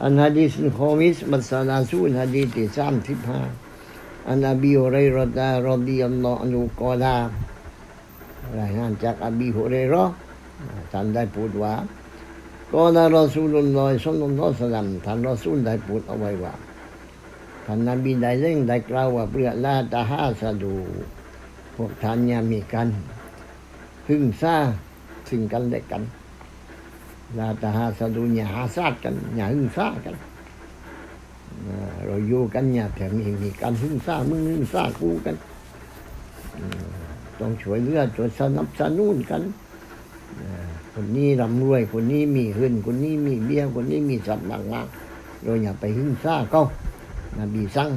อันฮะดีษคอมิสมัสลาซูนฮะดีษที่สามสิบห้าอันอบีฮุเรยรอตารอดิยัลลอฮุอันุกอลารายงานจากอบีฮุเรยรอท่านได้พูดว่ากอลารอซูลุลลอฮิศ็อลลัลลอฮุอะลัยฮิวะซัมท่านรอซูลได้พูดเอาไว้ว่าท่านนบีได้เร่งได้กล่าวว่าเพื่อลาตาฮาสะดู พวกท่านย่ามีกันหึ่งซาซึ่งกันและกัน ลาตาฮาสะดูอย่าหาซาดกันอย่าหึ่งซ่ากันเราอยู่กันอย่าแต่มีมีการหึ่งซ่ามึงหึ่งซ่ากูกันต้องช่วยเหลือช่วยสนับสนุนกันคนนี้ร่ำรวยคนนี้มีเงินคนนี้มีเบี้ยคนนี้มีทรัพย์มากมากๆเราอย่าไปหึ่งซ่าเขานบีสั่ง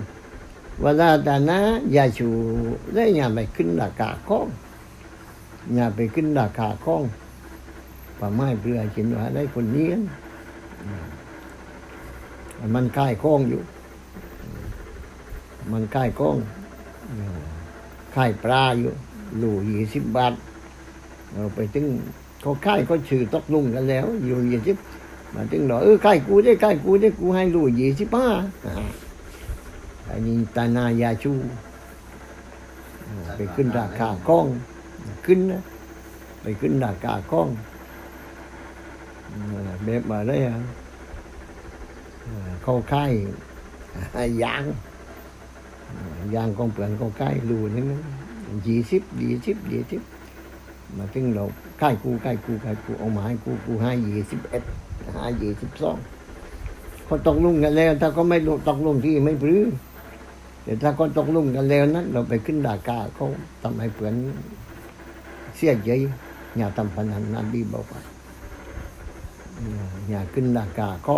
ว่าลาตานะอย่าชูได้อย่าไปขึ้นราคาข้องอย่าไปขึ้นราคาข้อง ป่าไม้เพื่อกินว่าได้คนนี้กันอืมมันค่ายข้องอยู่ มันค่ายข้องอืมค่ายปลาอยู่ลูยี่สิบบาทเราไปถึงเขาค่ายเขาชื่อตกลุงกันแล้ว อยู่ยี่สิบมาถึงเราเออค่ายกูได้ค่ายกูได้กูให้ลูยี่สิบห้าทอันนี้ตานายาชูไปขึ้นราคากล้อง ขึ้นนะไปขึ้นราคากล้อง แบบอะไรอะอ่าเข้าค่ายอ่ายางอ่ายางกองเปลือนเข้าค่ายรูนึงยี่สิบยี่สิบยี่สิบมาถึงเราค่ายกูค่ายกูค่ายกูเอามาให้กูกูให้ยี่สิบเอ็ดห้ยี่สิบสองเขาตกลุงกันแล้ว ถ้าเขาไม่ตกลุงที่ไม่พรื้แต่ถ้าก็ตกลุงกันแล้วนั้น เราไปขึ้นดากาเขาทำให้เพื่อนเสียใจอย่าทำพนันนบีบอกว่า อย่าขึ้นดากาเข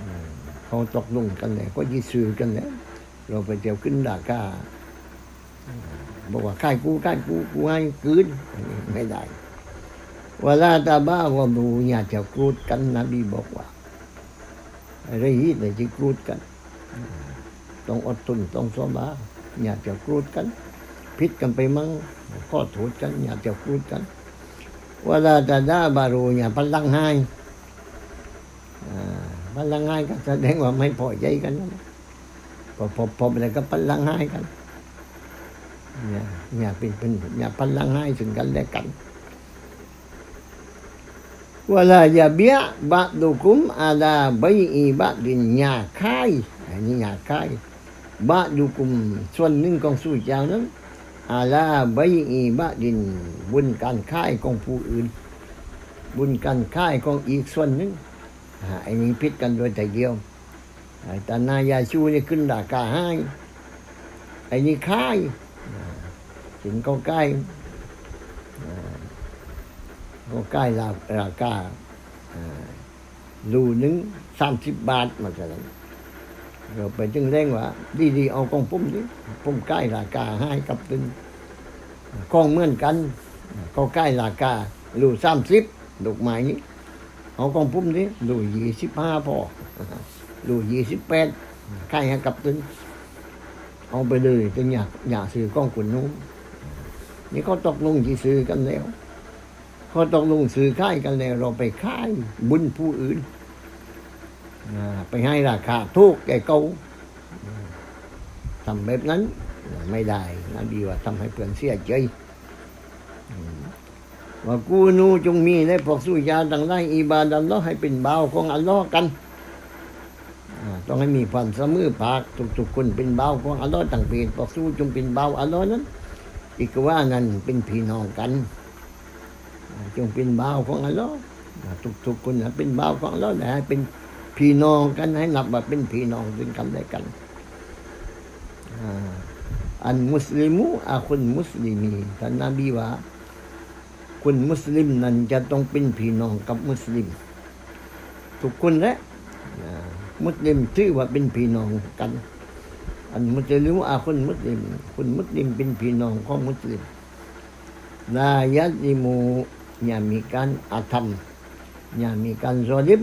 อืมเขาตกลงกันแล้วก็ยิสือกันแล้วเราไปเที่ยวขึ้นดากาบอกว่าค่ายกูค่ายกูกูให้คืนอันไม่ได้เวลาตาบ้าว่าบูอย่าจะกรูดกันนบีบอกว่าอะไรฮิตเลยจะกรูดกัน ต้องอดทนต้องสบาอย่าจะกรูดกันพิษกันไปมั่งข้อโทษกันอย่าจะกรูดกัน เวลาจะด่าบารูอย่าพลังให้พลังให้ก็แสดงว่าไม่พอใจกันนะพอพอพออะไรก็พลังให้กันอย่าอย่าเป็นเป็นอย่าพลังให้ถึงกันและกันเวลาอย่าเบี้ยบะดุคุมอาดาใบอีบะดินยาคายอันนี้ยาคายบะดุกุมส่วนหนึ่งของสู่เจ้านั้น อาลาใบอีบะดิน บุญการค่ายของผู้อื่น บุญการค่ายของอีกส่วนหนึ่งอันนี้พิษกันโดยแต่เดียวแต่นายาชูนี่ขึ้นดากาให้ไอ้นี่ค่ายถึงก็ใกล้ก็ใกล้ราคาอ่ารูหนึ่งสามสิบบาทมาจากนั้น rồi ไปจึงเร่งว่า ดีๆเอาของผมดิผมใกล้ราคาให้กับตึงของเหมือนกันก็ใกล้ราคาลูสามสิบดอกไม้นี้เอาของผมดิลูยี่สิบห้าพอลูยี่สิบแปดใกล้ให้กับตึงเอาไปเลยตึงอยากอยากซื้อกองขุนนู้นนี่เขาตกลงที่ซื้อกันแล้วเขาตกลงซื้อค่ายกันแล้วเราไปค่ายบุญผู้อื่น ไปให้ราคาถูกแก่เขาทำแบบนั้นไม่ได้นะดีว่าทำให้เพื่อนเสียใจว่ากูนูจงมีและพวกสู้ยาดังได้อิบาดัลลอให้เป็นเบาของอัลลอฮ์กันต้องให้มีความเสมอภาคทุกๆคนเป็นเบาของอัลลอฮ์ต่างเป็นพวกสู้จงเป็นเบาอัลลอฮ์นั้น อีกว่านั้นเป็นพี่น้องกัน จงเป็นเบาของอัลลอฮ์ทุกๆคนนะเป็นเบาของอัลลอฮ์แต่ให้เป็น พี่น้องกันให้นับว่าเป็นพี่น้องซึ่งกันและกันอันมุสลิมูอาคนมุสลิมีท่านนบีว่าคนมุสลิมนั้นจะต้องเป็นพี่น้องกับมุสลิม ทุกคนแหละมุสลิมถือว่าเป็นพี่น้องกัน อันมุสลิมอาคนมุสลิมคนมุสลิมเป็นพี่น้องของมุสลิมลายัติมูอย่ามีการอาธรรมอย่ามีการซอลิม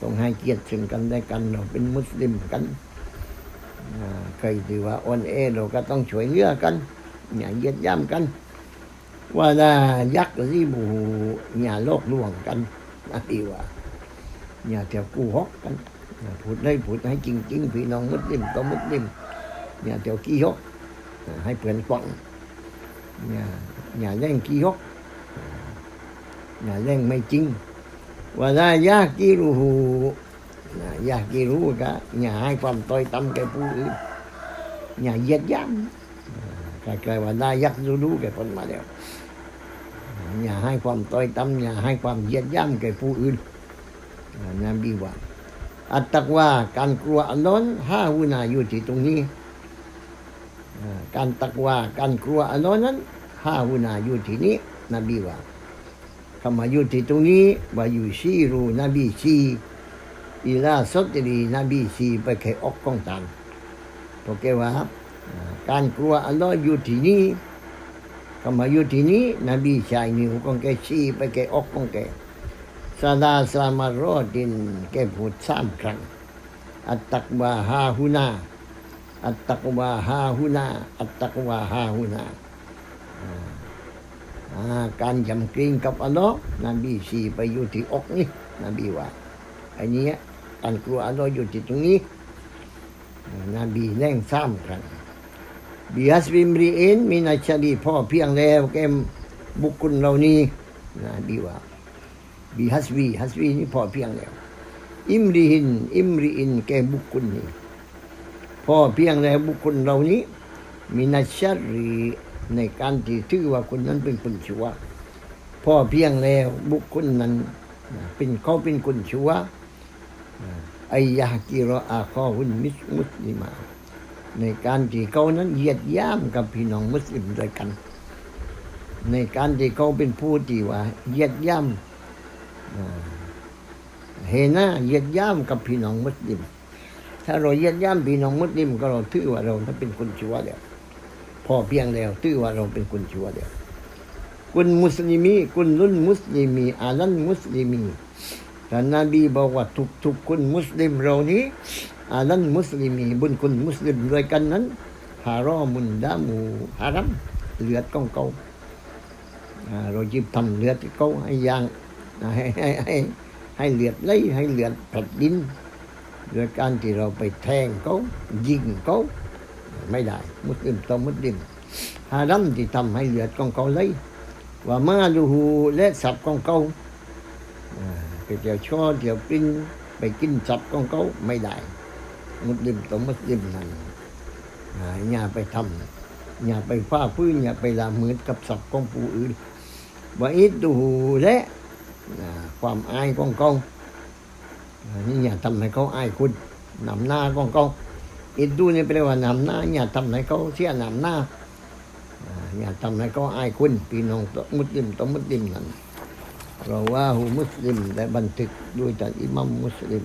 ต้องให้เกียรติซึ่งกันและกันเราเป็นมุสลิมกันอ่าใครที่ว่าอ่อนแอเราก็ต้องช่วยเหลือกันอย่าเยียดย่ำกัน ว่าละยักษ์รีบูอย่าโลกลวงกันนะพี่ว่าอย่าเที่ยวกู้ฮอกกันพูดได้พูดให้จริงจริงๆพี่น้องมุสลิมต่องมุสลิมอย่าเที่ยวกี้ฮอกให้เพื่อนฟังอย่าอย่าแย่งกี้ฮอกอย่าแย่งไม่จริง ว่าละยากกี้รู้ยากกี้รู้ก็อย่าให้ความต้อยต่ำแก่ผู้อื่นอย่าเยียดย่ำกลายๆว่าได้ยักรู้แก่คนมาแล้วอย่าให้ความต้อยต่ำอย่าให้ความเยียดย่ำแก่ผู้อื่นนบีว่าอัตตกว่าการกลัวอันนั้นห้าวุนาอยู่ที่ตรงนี้การตักว่าการกลัวอันนั้นห้าวุนาอยู่ที่นี้นบีว่า คำว่าอยู่ที่ตรงนี้ว่าอยู่ชีรูนบีชีอีลาสตรีนบีชีไปแค่ออกกองตันเพราะแกว่าการกลัวอัลลอฮ์อยู่ที่นี่คำว่าอยู่ที่นี่นบีชายนิวของแกชีไปแกออกของแกซาดาสลามารอดินแกพูดสามครั้งอัตตักวาฮาฮุนาอัตตักวาฮาฮุนาอัตตักวาฮาฮุน่า การยำเกรงกับอัลลอฮ์นบีชีไปอยู่ที่อกนี่นบีว่าไอ้เนี้ยการกลัวอัลลอฮ์อยู่ที่ตรงนี้นบีแน่งซ้ำครั้งบิฮัสบิมรีเอนมีนาชาดีพ่อเพียงแล้วแกมบุคคลเหล่านี้นบีว่าบิฮัสบีฮัสบีนี่พ่อเพียงแล้ว อิมรีหิน อิมรีอิน แกบุคคลนี้พ่อเพียงแล้วบุคคลเหล่านี้มีนาชารี ในการที่ถือว่าคนนั้นเป็นคนชั่วพ่อเพียงแล้วบุคคลนั้น เป็นเขาเป็นคนชั่วไอยากิรออาคอหุนมิสมุสลิมา ในการที่เขานั้นเหยียดย่ามกับพี่น้องมุสลิมด้วยกัน ในการที่เขาเป็นผู้ที่ว่าเหยียดย่ามเฮน่าเหยียดย่ามกับพี่น้องมุสลิมถ้าเราเหยียดย่ามพี่น้องมุสลิมก็เราถือว่าเรานั้นเป็นคนชั่วแล้ว พอเพียงแล้วถือว่าเราเป็นคนชั่วแล้วคุณมุสลิมีคุณลุนมุสลิมีอาลันมุสลิมีแต่นบีบอกว่าทุกทุกคนมุสลิมเรานี้อานั้นมุสลิมีบุญคุณมุสลิมด้วยกันนั้นฮารอมุนดามูฮารัมเลือดของเขาอ่าเราจิบทำเลือดเขาให้ยางให้ให้ให้ให้เลือดไหลให้เลือดแผ่นดินโดยการที่เราไปแทงเขายิงเขา ไม่ได้มุสลิมต่อมุสลิมฮารัมที่ทำให้เลือดของเขาไหลว่ามาลูฮูและสับของเขาไปเที่ยวช่อเที่ยวปิ้นไปกินสับของเขาไม่ได้ มุสลิมต้องมุสลิมนั่นอ่าอย่าไปทำอย่าไปฟ้าพื้นอย่าไปละเหมิดกับสับของผู้อื่นว่าอิดดูและอ่าความอายของเขาอ่านี่อย่าทำให้เขาอายคุณนำหน้าของเขา อิดดูนี่เป็นว่านำหน้าอย่าทำให้เขาเสียนำหน้าอ่าอย่าทำให้เขาอายคุณพี่น้องมุสลิมต้องมุสลิมนั่นเราว่าหูมุสลิมและบันทึกด้วยจากอิมัมมุสลิม